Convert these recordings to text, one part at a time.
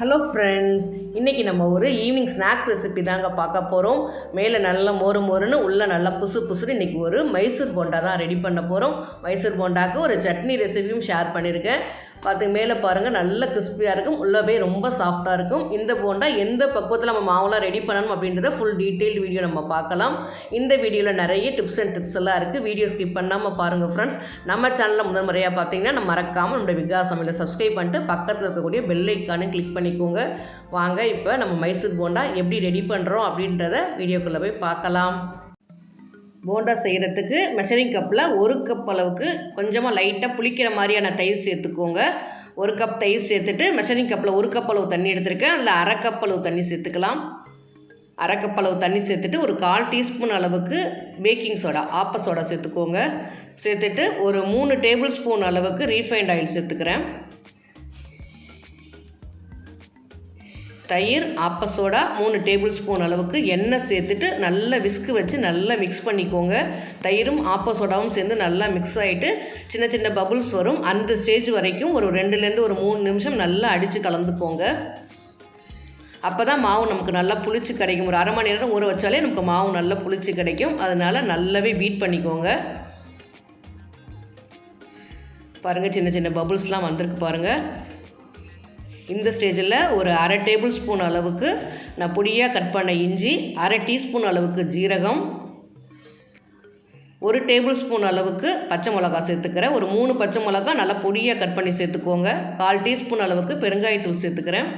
Hello friends இன்றைக்கி நம்ம ஒரு ஈவினிங் ஸ்நாக்ஸ் ரெசிபி தாங்க பார்க்க போகிறோம் மேலே நல்லா மோறு மோறுன்னு உள்ளே நல்லா புசு புசுன்னு இன்றைக்கி ஒரு மைசூர் போண்டா தான் ரெடி பண்ண போகிறோம் மைசூர் போண்டாக்கு ஒரு சட்னி ரெசிபியும் ஷேர் பண்ணியிருக்கேன் பார்த்து மேலே பாருங்கள் நல்ல கிறிஸ்பியாக இருக்கும். உள்ளவே ரொம்ப சாஃப்டாக இருக்கும். இந்த போண்டா எந்த பக்குவத்தில் நம்ம மாவுலாம் ரெடி பண்ணணும் அப்படின்றத ஃபுல் டீட்டெயில்டு வீடியோ நம்ம பார்க்கலாம். இந்த வீடியோவில் நிறைய டிப்ஸ் அண்ட் ட்ரிக்ஸ் எல்லாம் இருக்குது வீடியோ ஸ்கிப் பண்ணாமல் பாருங்கள் ஃப்ரெண்ட்ஸ் நம்ம சேனலில் முதல் முறையாக பார்த்தீங்கன்னா நம்ம மறக்காமல் நம்மளுடைய விகாஸ் சமையலை சப்ஸ்கிரைப் பண்ணிட்டு பக்கத்தில் இருக்கக்கூடிய பெல் ஐக்கானு கிளிக் பண்ணிக்கோங்க. வாங்க இப்போ நம்ம மைசூர் போண்டா எப்படி ரெடி பண்ணுறோம் அப்படின்றத வீடியோக்குள்ளே போய் பார்க்கலாம். போண்டா செய்கிறதுக்கு மெஷரிங் கப்பில் ஒரு கப் அளவுக்கு கொஞ்சமாக லைட்டாக புளிக்கிற மாதிரியான தயிர் சேர்த்துக்கோங்க. ஒரு கப் தயிர் சேர்த்துட்டு மெஷரிங் கப்பில் ஒரு கப் அளவு தண்ணி எடுத்திருக்கேன். அதில் அரை கப் அளவு தண்ணி சேர்த்துக்கலாம். அரை கப் அளவு தண்ணி சேர்த்துட்டு ஒரு கால் டீஸ்பூன் அளவுக்கு பேக்கிங் சோடா ஆப்ப சோடா சேர்த்துக்கோங்க. சேர்த்துட்டு ஒரு மூணு டேபிள் ஸ்பூன் அளவுக்கு ரீஃபைண்ட் ஆயில் சேர்த்துக்கிறேன். தயிர் ஆப்ப சோடா மூணு டேபிள் ஸ்பூன் அளவுக்கு எண்ணெய் சேர்த்துட்டு நல்லா விஸ்கு வச்சு நல்லா மிக்ஸ் பண்ணிக்கோங்க. தயிரும் ஆப்ப சோடாவும் சேர்ந்து நல்லா மிக்ஸ் ஆகிட்டு சின்ன சின்ன பபுள்ஸ் வரும். அந்த ஸ்டேஜ் வரைக்கும் ஒரு ரெண்டுலேருந்து ஒரு மூணு நிமிஷம் நல்லா அடித்து கலந்துக்கோங்க. அப்போ தான் மாவு நமக்கு நல்லா புளிச்சு கிடைக்கும். ஒரு அரை மணி நேரம் ஊற வச்சாலே நமக்கு மாவு நல்லா புளிச்சு கிடைக்கும். அதனால் நல்லாவே பீட் பண்ணிக்கோங்க. பாருங்கள் சின்ன சின்ன பபுள்ஸ்லாம் வந்திருக்கு பாருங்கள் இந்த ஸ்டேஜில் ஒரு அரை டேபிள் ஸ்பூன் அளவுக்கு நான் பொடியாக கட் பண்ண இஞ்சி அரை டீஸ்பூன் அளவுக்கு ஜீரகம் ஒரு டேபிள் ஸ்பூன் அளவுக்கு பச்சை மிளகா சேர்த்துக்கிறேன். ஒரு மூணு பச்சை மிளகா நல்லா பொடியாக கட் பண்ணி சேர்த்துக்கோங்க. கால் டீஸ்பூன் அளவுக்கு பெருங்காயத்தூள் சேர்த்துக்கிறேன்.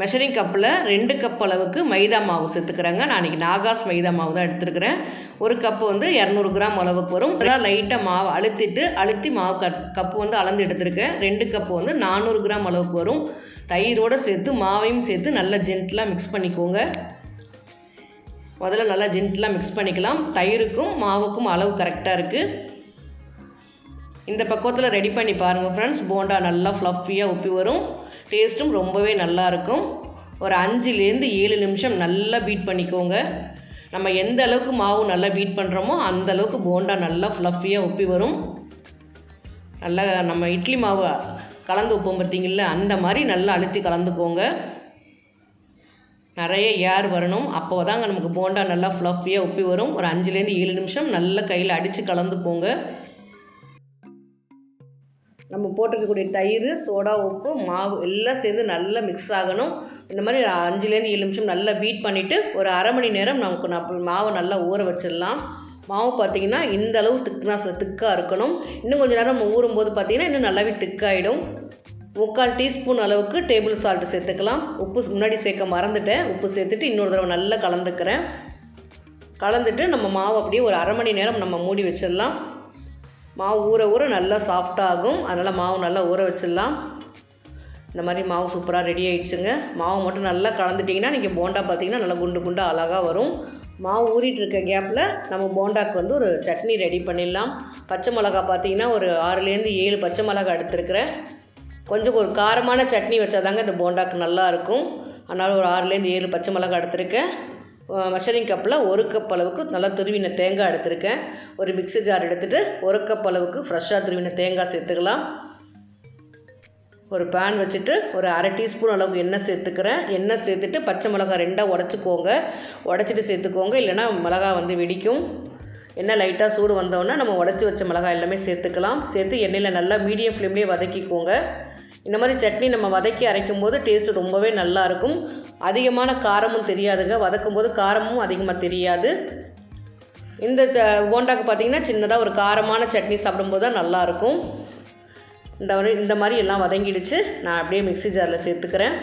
மெஷரிங் கப்பில் ரெண்டு கப் அளவுக்கு மைதா மாவு சேர்த்துக்கிறேங்க. நான் இன்றைக்கி நாகாஸ் மைதா மாவு தான் எடுத்துருக்கிறேன். ஒரு கப்பு வந்து இரநூறு கிராம் அளவுக்கு வரும். இதெல்லாம் லைட்டாக மாவு அழுத்திட்டு அழுத்தி மாவு கட் கப்பு வந்து அளந்து எடுத்திருக்கேன். ரெண்டு கப்பு வந்து நானூறு கிராம் அளவுக்கு வரும். தயிரோடு சேர்த்து மாவையும் சேர்த்து நல்லா ஜென்ட்லாக மிக்ஸ் பண்ணிக்கோங்க. முதல்ல நல்லா ஜென்ட்லாக மிக்ஸ் பண்ணிக்கலாம். தயிருக்கும் மாவுக்கும் அளவு கரெக்டாக இருக்குது இந்த பக்குவத்தில் ரெடி பண்ணி பாருங்கள் ஃப்ரெண்ட்ஸ் போண்டா நல்லா ஃப்ளஃபியாக உப்பி வரும். டேஸ்ட்டும் ரொம்பவே நல்லாயிருக்கும் ஒரு அஞ்சுலேருந்து ஏழு நிமிஷம் நல்லா பீட் பண்ணிக்கோங்க. நம்ம எந்த அளவுக்கு மாவு நல்லா பீட் பண்ணுறோமோ அந்த அளவுக்கு போண்டா நல்லா ஃப்ளஃபியாக உப்பி வரும். நல்லா நம்ம இட்லி மாவு கலந்து வைப்போம் பார்த்தீங்களா அந்த மாதிரி நல்லா அழுத்தி கலந்துக்கோங்க. நிறைய ஏர் வரணும். அப்போ தாங்க நமக்கு போண்டா நல்லா ஃப்ளஃபியாக உப்பி வரும். ஒரு அஞ்சுலேருந்து ஏழு நிமிஷம் நல்லா கையில் அடித்து கலந்துக்கோங்க. நம்ம போட்டிருக்கக்கூடிய தயிர் சோடா உப்பு மாவு எல்லாம் சேர்ந்து நல்லா மிக்ஸ் ஆகணும். இந்த மாதிரி அஞ்சுலேருந்து ஏழு நிமிஷம் நல்லா பீட் பண்ணிவிட்டு ஒரு அரை மணி நேரம் நமக்கு நான் மாவை நல்லா ஊற வச்சிடலாம். மாவு பார்த்திங்கன்னா இந்த அளவு திக்னாஸ் திக்காக இருக்கணும். இன்னும் கொஞ்சம் நேரம் நம்ம ஊறும்போது பார்த்திங்கன்னா இன்னும் நல்லாவே திக்காயிடும் முக்கால் டீஸ்பூன் அளவுக்கு டேபிள் சால்ட்டு சேர்த்துக்கலாம். உப்பு முன்னாடி சேர்க்க மறந்துட்டேன். உப்பு சேர்த்துட்டு இன்னொரு தடவை நல்லா கலந்துக்கிறேன். கலந்துட்டு நம்ம மாவு அப்படியே ஒரு அரை மணி நேரம் நம்ம மூடி வச்சிடலாம். மாவு ஊற ஊற நல்லா சாஃப்டாகும் அதனால் மாவு நல்லா ஊற வச்சிடலாம். இந்த மாதிரி மாவு சூப்பராக ரெடி ஆயிடுச்சுங்க. மாவு மட்டும் நல்லா கலந்துட்டிங்கன்னா நீங்கள் போண்டா பார்த்தீங்கன்னா நல்லா குண்டு குண்டாக அழகாக வரும். மாவு ஊறிட்டு இருக்க கேப்பில் நம்ம போண்டாக்கு வந்து ஒரு சட்னி ரெடி பண்ணிடலாம். பச்சை மிளகா பார்த்தீங்கன்னா ஒரு ஆறுலேருந்து ஏழு பச்சை மிளகா எடுத்துருக்கிறேன். கொஞ்சம் ஒரு காரமான சட்னி வச்சாதாங்க இந்த போண்டாக்கு நல்லாயிருக்கும் அதனால் ஒரு ஆறுலேருந்து ஏழு பச்சை மிளகா எடுத்துருக்கேன். மெஷரிங் கப்பில் ஒரு கப் அளவுக்கு நல்லா துருவின தேங்காய் எடுத்திருக்கேன். ஒரு மிக்ஸி ஜார் எடுத்துகிட்டு ஒரு கப் அளவுக்கு ஃப்ரெஷ்ஷாக துருவின தேங்காய் சேர்த்துக்கலாம். ஒரு பேன் வச்சுட்டு ஒரு அரை டீஸ்பூன் அளவுக்கு எண்ணெய் சேர்த்துக்கிறேன். எண்ணெய் சேர்த்துட்டு பச்சை மிளகாய் ரெண்டாக உடச்சிக்கோங்க. உடச்சிட்டு சேர்த்துக்கோங்க. இல்லைனா மிளகா வந்து வெடிக்கும். எண்ணெய் லைட்டாக சூடு வந்தோடனே நம்ம உடச்சி வச்ச மிளகாய் எல்லாமே சேர்த்துக்கலாம். சேர்த்து எண்ணெயில் நல்லா மீடியம் ஃப்ளேம்லேயே வதக்கிக்கோங்க. இந்த மாதிரி சட்னி நம்ம வதக்கி அரைக்கும் போது டேஸ்ட்டு ரொம்பவே நல்லாயிருக்கும் அதிகமான காரமும் தெரியாதுங்க. வதக்கும் போது காரமும் அதிகமாக தெரியாது. இந்த போண்டாக்கு பார்த்திங்கன்னா சின்னதாக ஒரு காரமான சட்னி சாப்பிடும்போது தான் நல்லாயிருக்கும். இந்த இந்த மாதிரி எல்லாம் வதங்கிடுச்சு. நான் அப்படியே மிக்ஸி ஜாரில் சேர்த்துக்கிறேன்.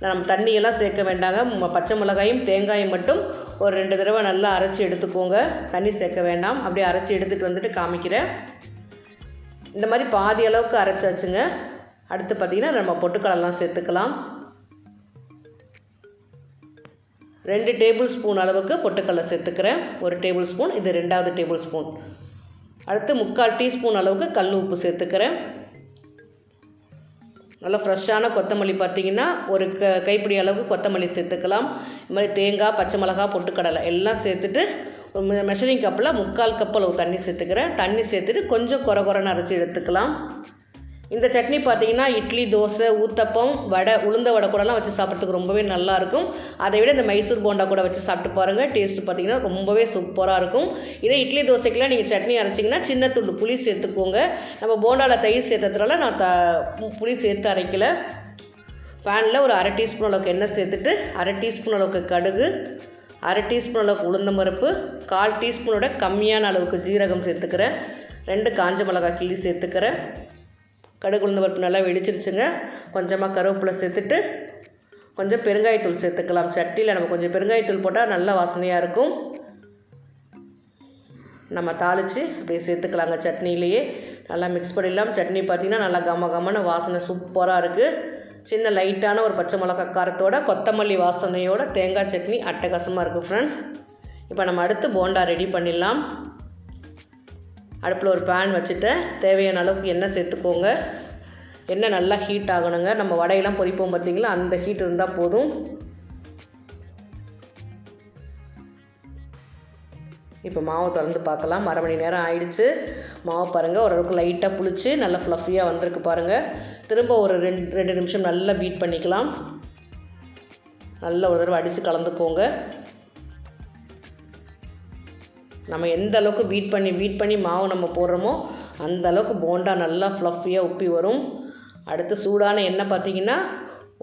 நம்ம தண்ணியெல்லாம் சேர்க்க வேண்டாங்க. பச்சை மிளகாயும் தேங்காயும் மட்டும் ஒரு ரெண்டு தடவை நல்லா அரைச்சி எடுத்துக்கோங்க. தண்ணி சேர்க்க வேண்டாம். அப்படியே அரைச்சி எடுத்துகிட்டு வந்துட்டு காமிக்கிறேன். இந்த மாதிரி பாதி அளவுக்கு அரைச்சாச்சுங்க. அடுத்து பார்த்திங்கன்னா நம்ம பொட்டுக்கடலாம் சேர்த்துக்கலாம். ரெண்டு டேபிள் ஸ்பூன் அளவுக்கு பொட்டுக்கடலை சேர்த்துக்கிறேன். ஒரு டேபிள் ஸ்பூன் இது ரெண்டாவது டேபிள் ஸ்பூன் அடுத்து முக்கால் டீஸ்பூன் அளவுக்கு கல் உப்பு சேர்த்துக்கிறேன். நல்லா ஃப்ரெஷ்ஷான கொத்தமல்லி பார்த்திங்கன்னா ஒரு க கைப்பிடி அளவுக்கு கொத்தமல்லி சேர்த்துக்கலாம். இது மாதிரி தேங்காய் பச்சை மிளகா பொட்டுக்கடலை எல்லாம் சேர்த்துட்டு மெஷரிங் கப்பில் முக்கால் கப் அளவு தண்ணி சேர்த்துக்கிறேன். தண்ணி சேர்த்துட்டு கொஞ்சம் குறை குறைன்னு அரைச்சி எடுத்துக்கலாம். இந்த சட்னி பார்த்திங்கன்னா இட்லி தோசை ஊத்தப்பம் வடை உளுந்த வடை கூடலாம் வச்சு சாப்பிட்றதுக்கு ரொம்பவே நல்லாயிருக்கும். அதை விட இந்த மைசூர் போண்டா கூட வச்சு சாப்பிட்டு பாருங்கள் டேஸ்ட் பார்த்தீங்கன்னா ரொம்பவே சூப்பராக இருக்கும். இதே இட்லி தோசைக்கெலாம் நீங்கள் சட்னி அரைச்சிங்கன்னா சின்ன துண்டு புளி சேர்த்துக்கோங்க. நம்ம போண்டாவில் தயிர் சேர்த்ததுனால நான் த புளி சேர்த்து அரைக்கல. பேனில் ஒரு அரை டீஸ்பூன் அளவுக்கு எண்ணெய் சேர்த்துட்டு அரை டீஸ்பூன் அளவுக்கு கடுகு அரை டீஸ்பூன் அளவுக்கு உளுந்த பருப்பு கால் டீஸ்பூனோட கம்மியான அளவுக்கு ஜீரகம் சேர்த்துக்கிறேன். ரெண்டு காஞ்ச மிளகாய் கிள்ளி சேர்த்துக்கிறேன். கடுகு உளுந்து பருப்பு நல்லா வெடிச்சிருச்சுங்க. கொஞ்சமாக கருவேப்பிலை சேர்த்துட்டு கொஞ்சம் பெருங்காயத்தூள் சேர்த்துக்கலாம். சட்டியில் நம்ம கொஞ்சம் பெருங்காயத்தூள் போட்டால் நல்ல வாசனையாக இருக்கும். நம்ம தாளித்து அப்படியே சேர்த்துக்கலாங்க சட்னிலேயே நல்லா மிக்ஸ் பண்ணிடலாம். சட்னி பார்த்திங்கன்னா நல்லா கம கமன வாசனை சூப்பராக இருக்குது சின்ன லைட்டான ஒரு பச்சை மிளகா காரத்தோட கொத்தமல்லி வாசனையோட தேங்காய் சட்னி அட்டகாசமாக இருக்குது ஃப்ரெண்ட்ஸ் இப்போ நம்ம அடுத்து போண்டா ரெடி பண்ணிடலாம். அடுப்பில் ஒரு பேன் வச்சுட்டேன் தேவையான அளவுக்கு எண்ணெய் சேர்த்துக்கோங்க. எண்ணெய் நல்லா ஹீட் ஆகணுங்க. நம்ம வடையெல்லாம் பொரிப்போம் பார்த்திங்களா? அந்த ஹீட் இருந்தால் போதும். இப்போ மாவை திறந்து பார்க்கலாம். அரை மணி நேரம் ஆயிடுச்சு. மாவு பாருங்கள் ஓரளவுக்கு லைட்டாக புளிச்சு நல்லா ஃப்ளஃபியாக வந்திருக்கு பாருங்கள் திரும்ப ஒரு ரெண்டு ரெண்டு நிமிஷம் நல்லா பீட் பண்ணிக்கலாம். நல்லா ஒரு தடவை அடித்து கலந்துக்கோங்க. நம்ம எந்த அளவுக்கு பீட் பண்ணி பீட் பண்ணி மாவு நம்ம போடுறோமோ அந்த அளவுக்கு போண்டா நல்லா ஃப்ளஃபியாக உப்பி வரும். அடுத்து சூடான எண்ணெய் பார்த்திங்கன்னா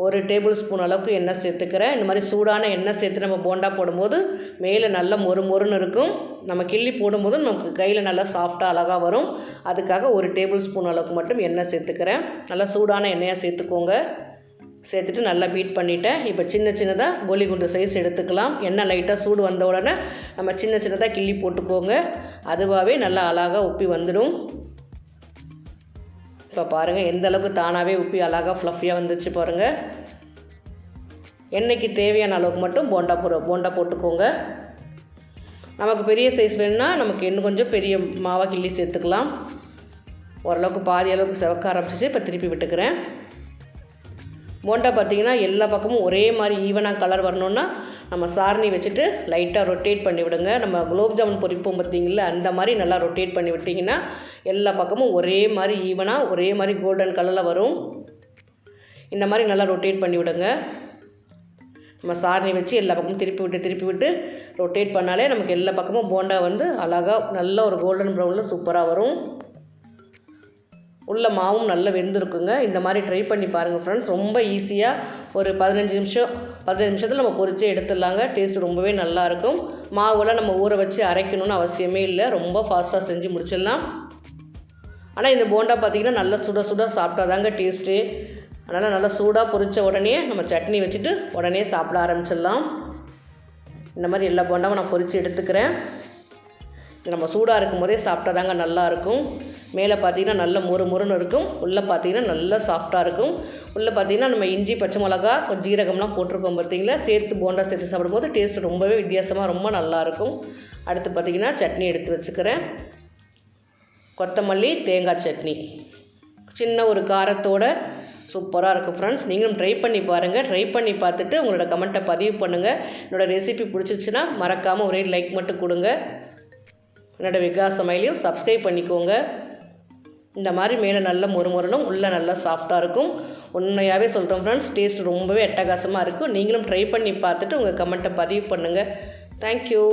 ஒரு டேபிள் ஸ்பூன் அளவுக்கு எண்ணெய் சேர்த்துக்கிறேன். இந்த மாதிரி சூடான எண்ணெய் சேர்த்து நம்ம போண்டா போடும்போது மேலே நல்லா மொறு மொறுன்னு இருக்கும். நம்ம கிள்ளி போடும்போது நமக்கு கையில் நல்லா சாஃப்டாக அழகாக வரும். அதுக்காக ஒரு டேபிள் ஸ்பூன் அளவுக்கு மட்டும் எண்ணெய் சேர்த்துக்கிறேன். நல்லா சூடான எண்ணெயாக சேர்த்துக்கோங்க. சேர்த்துட்டு நல்லா பீட் பண்ணிவிட்டேன் இப்போ சின்ன சின்னதாக கோலி குண்டு சைஸ் எடுத்துக்கலாம். எண்ணெய் லைட்டாக சூடு வந்த உடனே நம்ம சின்ன சின்னதாக கிள்ளி போட்டுக்கோங்க. அதுவாகவே நல்லா அழகாக உப்பி வந்துடும். இப்போ பாருங்கள் எந்த அளவுக்கு தானாகவே உப்பி அழகாக ஃப்ளஃபியாக வந்துச்சு பாருங்கள் எண்ணெய்க்கு தேவையான அளவுக்கு மட்டும் போண்டா போ போண்டா போட்டுக்கோங்க. நமக்கு பெரிய சைஸ் வேணும்னா நமக்கு இன்னும் கொஞ்சம் பெரிய மாவாக கிள்ளி சேர்த்துக்கலாம். ஓரளவுக்கு பாதி அளவுக்கு செவக்க ஆரம்பிச்சிச்சு இப்போ திருப்பி விட்டுக்கிறேன். போண்டா பார்த்திங்கன்னா எல்லா பக்கமும் ஒரே மாதிரி ஈவனாக கலர் வரணுன்னா நம்ம சாரணி வச்சுட்டு லைட்டாக ரொட்டேட் பண்ணி விடுங்க. நம்ம குலோப் ஜாமுன் பொரிப்போம் பார்த்திங்களா அந்த மாதிரி நல்லா ரொட்டேட் பண்ணி விட்டிங்கன்னா எல்லா பக்கமும் ஒரே மாதிரி ஈவனாக ஒரே மாதிரி கோல்டன் கலரில் வரும். இந்த மாதிரி நல்லா ரொட்டேட் பண்ணி விடுங்க. நம்ம சாரணி வச்சு எல்லா பக்கமும் திருப்பி விட்டு திருப்பி விட்டு ரொட்டேட் பண்ணாலே நமக்கு எல்லா பக்கமும் போண்டா வந்து அழகாக நல்ல ஒரு கோல்டன் ப்ரௌனில் சூப்பராக வரும். உள்ள மாவும் நல்லா வெந்திருக்குங்க. இந்த மாதிரி ட்ரை பண்ணி பாருங்கள் ஃப்ரெண்ட்ஸ் ரொம்ப ஈஸியாக ஒரு பதினஞ்சு நிமிஷம் பதினஞ்சு நிமிஷத்தில் நம்ம பொரிச்சு எடுத்துடலாங்க. டேஸ்ட் ரொம்பவே நல்லாயிருக்கும் மாவுலாம் நம்ம ஊற வச்சு அரைக்கணும்னு அவசியமே இல்லை. ரொம்ப ஃபாஸ்ட்டாக செஞ்சு முடிச்சிடலாம். ஆனால் இந்த போண்டா பார்த்திங்கன்னா நல்லா சுட சுட சாப்பிட்டா தாங்க டேஸ்ட்டு அதனால் நல்லா சூடாக பொரித்த உடனே நம்ம சட்னி வச்சுட்டு உடனே சாப்பிட ஆரம்பிச்சிடலாம். இந்த மாதிரி எல்லா போண்டாவும் நான் பொரித்து எடுத்துக்கிறேன். இது நம்ம சூடாக இருக்கும் போதே சாப்பிட்டா தாங்க நல்லாயிருக்கும் மேலே பார்த்தீங்கன்னா நல்ல முறு முறுன்னு இருக்கும். உள்ளே பார்த்தீங்கன்னா நல்லா சாஃப்டாக இருக்கும். உள்ளே பார்த்தீங்கன்னா நம்ம இஞ்சி பச்சை மிளகா கொஞ்சம் ஜீரகம்லாம் போட்டிருக்கோம் பார்த்தீங்களா? சேர்த்து போண்டா சேர்த்து சாப்பிடும்போது டேஸ்ட் ரொம்பவே வித்தியாசமாக ரொம்ப நல்லாயிருக்கும் அடுத்து பார்த்திங்கன்னா சட்னி எடுத்து வச்சுக்கிறேன். கொத்தமல்லி தேங்காய் சட்னி. சின்ன ஒரு காரத்தோட சூப்பராக இருக்கும் ஃப்ரெண்ட்ஸ் நீங்களும் ட்ரை பண்ணி பாருங்கள் ட்ரை பண்ணி பார்த்துட்டு உங்களோட கமெண்ட்டை பதிவு பண்ணுங்கள் என்னோடய ரெசிபி பிடிச்சிச்சின்னா மறக்காமல் ஒரே லைக் மட்டும் கொடுங்க. என்னோடய விகாஸ் சமையலையும் சப்ஸ்கிரைப் பண்ணிக்கோங்க. இந்த மாதிரி மேலே நல்ல முறுமுறணும் உள்ளே நல்லா சாஃப்டாக இருக்கும். உண்மையாகவே சொல்கிறோம் ஃப்ரெண்ட்ஸ் டேஸ்ட் ரொம்பவே அட்டகாசமாக இருக்கும். நீங்களும் ட்ரை பண்ணி பார்த்துட்டு உங்கள் கமெண்ட்டை பதிவு பண்ணுங்கள் தேங்க்யூ